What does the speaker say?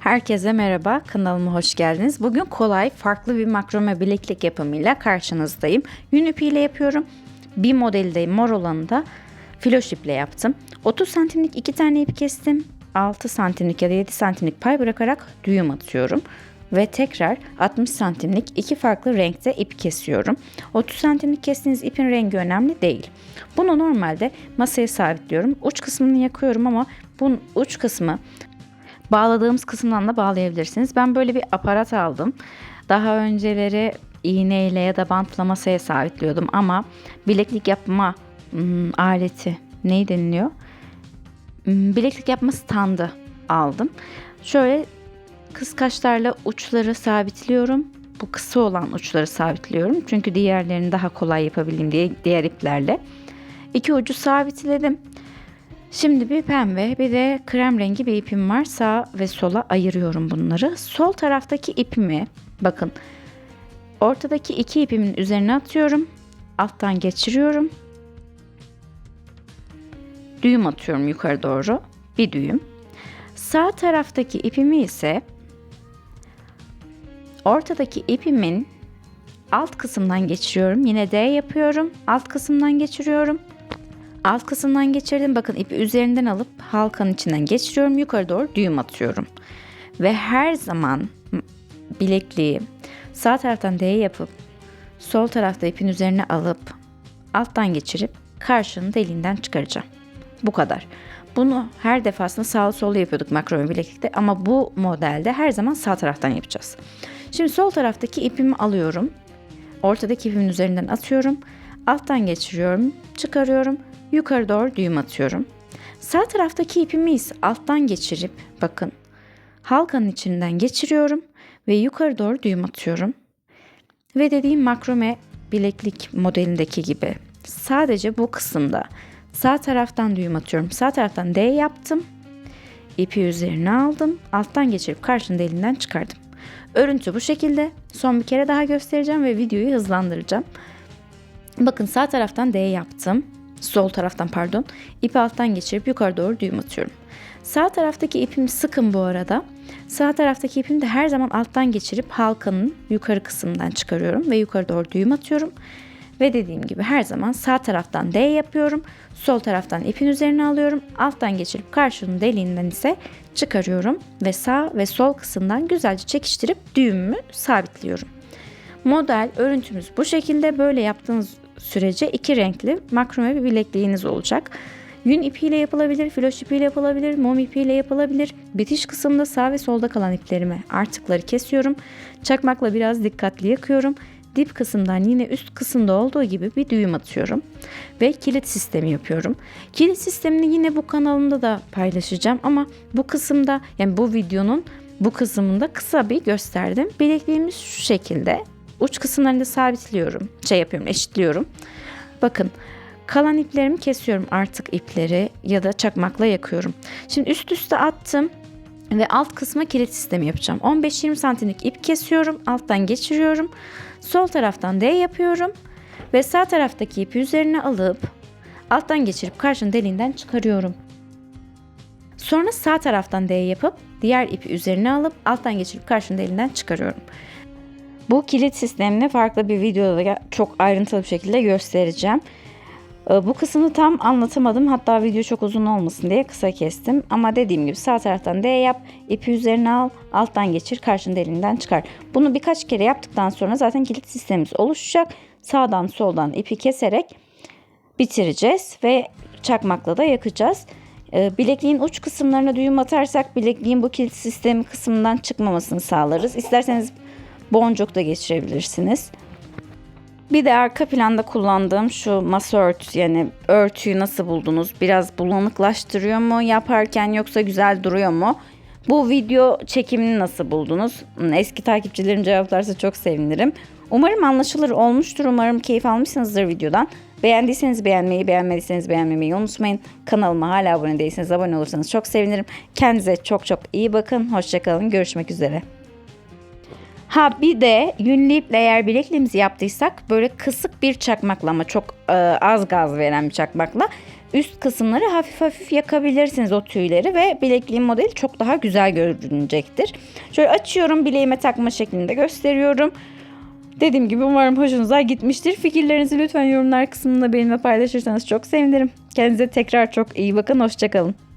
Herkese merhaba, kanalıma hoş geldiniz. Bugün kolay, farklı bir makrome bileklik yapımıyla karşınızdayım. Yün ipiyle yapıyorum. Bir modeli de mor olanı da filoş iple yaptım. 30 santimlik iki tane ip kestim. 6 santimlik ya da 7 santimlik pay bırakarak düğüm atıyorum. Ve tekrar 60 santimlik iki farklı renkte ip kesiyorum. 30 santimlik kestiğiniz ipin rengi önemli değil. Bunu normalde masaya sabitliyorum. Uç kısmını yakıyorum ama bunun uç kısmı bağladığımız kısımdan da bağlayabilirsiniz. Ben böyle bir aparat aldım. Daha önceleri iğneyle ya da bantla masaya sabitliyordum ama bileklik yapma hmm, aleti neyi deniliyor? Hmm, bileklik yapma standı aldım. Şöyle kıskaçlarla uçları sabitliyorum. Bu kısa olan uçları sabitliyorum. Çünkü diğerlerini daha kolay yapabileyim diye diğer iplerle. İki ucu sabitledim. Şimdi bir pembe bir de krem rengi bir ipim var. Sağ ve sola ayırıyorum bunları. Sol taraftaki ipimi bakın ortadaki iki ipimin üzerine atıyorum. Alttan geçiriyorum. Düğüm atıyorum yukarı doğru. Bir düğüm. Sağ taraftaki ipimi ise ortadaki ipimin alt kısımdan geçiriyorum. Yine D yapıyorum. Alt kısımdan geçiriyorum. Alt kısımdan geçirdim. Bakın ipi üzerinden alıp halkanın içinden geçiriyorum. Yukarı doğru düğüm atıyorum. Ve her zaman bilekliği sağ taraftan D yapıp sol tarafta ipin üzerine alıp alttan geçirip karşının deliğinden çıkaracağım. Bu kadar. Bunu her defasında sağ sol yapıyorduk makrome bileklikte ama bu modelde her zaman sağ taraftan yapacağız. Şimdi sol taraftaki ipimi alıyorum. Ortadaki ipimin üzerinden atıyorum. Alttan geçiriyorum, çıkarıyorum yukarı doğru düğüm atıyorum. Sağ taraftaki ipimi ise alttan geçirip bakın halkanın içinden geçiriyorum ve yukarı doğru düğüm atıyorum. Ve dediğim makrome bileklik modelindeki gibi sadece bu kısımda sağ taraftan düğüm atıyorum. Sağ taraftan D yaptım. İpi üzerine aldım. Alttan geçirip karşının elinden çıkardım. Örüntü bu şekilde. Son bir kere daha göstereceğim ve videoyu hızlandıracağım. Bakın sağ taraftan D yaptım sol taraftan pardon ipi alttan geçirip yukarı doğru düğüm atıyorum. Sağ taraftaki ipimi sıkın bu arada. Sağ taraftaki ipimi de her zaman alttan geçirip halkanın yukarı kısmından çıkarıyorum ve yukarı doğru düğüm atıyorum. Ve dediğim gibi her zaman sağ taraftan D yapıyorum. Sol taraftan ipin üzerine alıyorum. Alttan geçirip karşının deliğinden ise çıkarıyorum. Ve sağ ve sol kısımdan güzelce çekiştirip düğümümü sabitliyorum. Model örüntümüz bu şekilde böyle yaptığınız sürece iki renkli makrome bir bilekliğiniz olacak. Yün ipiyle yapılabilir, floş ipiyle yapılabilir, mum ipiyle yapılabilir. Bitiş kısımda sağ ve solda kalan iplerimi artıkları kesiyorum. Çakmakla biraz dikkatli yakıyorum. Dip kısımdan yine üst kısımda olduğu gibi bir düğüm atıyorum. Ve kilit sistemi yapıyorum. Kilit sistemini yine bu kanalımda da paylaşacağım ama bu kısımda yani bu videonun bu kısmında kısa bir gösterdim. Bilekliğimiz şu şekilde. Uç kısımlarını da sabitliyorum. Şey yapıyorum, eşitliyorum. Bakın kalan iplerimi kesiyorum artık ipleri ya da çakmakla yakıyorum. Şimdi üst üste attım ve alt kısma kilit sistemi yapacağım. 15-20 santimlik ip kesiyorum. Alttan geçiriyorum. Sol taraftan D yapıyorum. Ve sağ taraftaki ipi üzerine alıp alttan geçirip karşının deliğinden çıkarıyorum. Sonra sağ taraftan D yapıp diğer ipi üzerine alıp alttan geçirip karşının deliğinden çıkarıyorum. Bu kilit sistemini farklı bir videoda çok ayrıntılı bir şekilde göstereceğim. Ee, bu kısmını tam anlatamadım. Hatta video çok uzun olmasın diye kısa kestim. Ama dediğim gibi sağ taraftan D yap, ipi üzerine al, alttan geçir, karşında elinden çıkar. Bunu birkaç kere yaptıktan sonra zaten kilit sistemimiz oluşacak. Sağdan soldan ipi keserek bitireceğiz ve çakmakla da yakacağız. Ee, bilekliğin uç kısımlarına düğüm atarsak bilekliğin bu kilit sistemi kısmından çıkmamasını sağlarız. İsterseniz boncuk da geçirebilirsiniz. Bir de arka planda kullandığım şu masa örtüsü yani örtüyü nasıl buldunuz? Biraz bulanıklaştırıyor mu yaparken yoksa güzel duruyor mu? Bu video çekimini nasıl buldunuz? Hmm, eski takipçilerim cevaplarsa çok sevinirim. Umarım anlaşılır olmuştur. Umarım keyif almışsınızdır videodan. Beğendiyseniz beğenmeyi, beğenmediyseniz beğenmemeyi unutmayın. Kanalıma hala abone değilseniz abone olursanız çok sevinirim. Kendinize çok çok iyi bakın. Hoşçakalın. Görüşmek üzere. Ha bir de yünlü iple eğer bilekliğimizi yaptıysak böyle kısık bir çakmakla ama çok e, az gaz veren bir çakmakla üst kısımları hafif hafif yakabilirsiniz o tüyleri ve bilekliğin modeli çok daha güzel görünecektir. Şöyle açıyorum bileğime takma şeklinde gösteriyorum. Dediğim gibi umarım hoşunuza gitmiştir. Fikirlerinizi lütfen yorumlar kısmında benimle paylaşırsanız çok sevinirim. Kendinize tekrar çok iyi bakın. Hoşçakalın.